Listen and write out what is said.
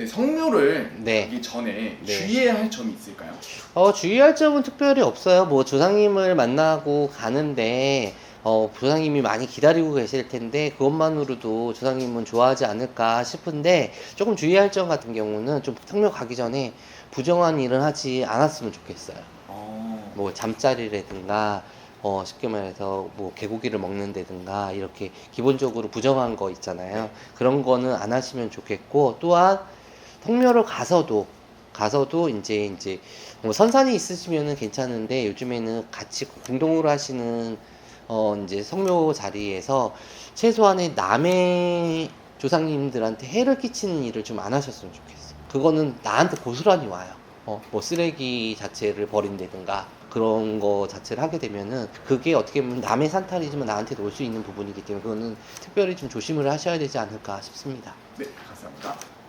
네, 성묘를 네. 하기 전에 네. 주의해야 할 점이 있을까요? 어, 주의할 점은 특별히 없어요. 뭐 조상님을 만나고 가는데 어, 조상님이 많이 기다리고 계실 텐데 그것만으로도 조상님은 좋아하지 않을까 싶은데 조금 주의할 점 같은 경우는 좀 성묘 가기 전에 부정한 일은 하지 않았으면 좋겠어요. 어, 뭐 잠자리라든가 어 쉽게 말해서 뭐 개고기를 먹는다든가 이렇게 기본적으로 부정한 거 있잖아요. 그런 거는 안 하시면 좋겠고 또한 성묘를 가서도 가서도 이제 이제 뭐 선산이 있으시면은 괜찮은데 요즘에는 같이 공동으로 하시는 어 이제 성묘 자리에서 최소한의 남의 조상님들한테 해를 끼치는 일을 좀 안 하셨으면 좋겠어. 그거는 나한테 고스란히 와요. 어, 뭐 쓰레기 자체를 버린다든가 그런 거 자체를 하게 되면은 그게 어떻게 보면 남의 산탈이지만 나한테도 올 수 있는 부분이기 때문에 그거는 특별히 좀 조심을 하셔야 되지 않을까 싶습니다. 네, 감사합니다.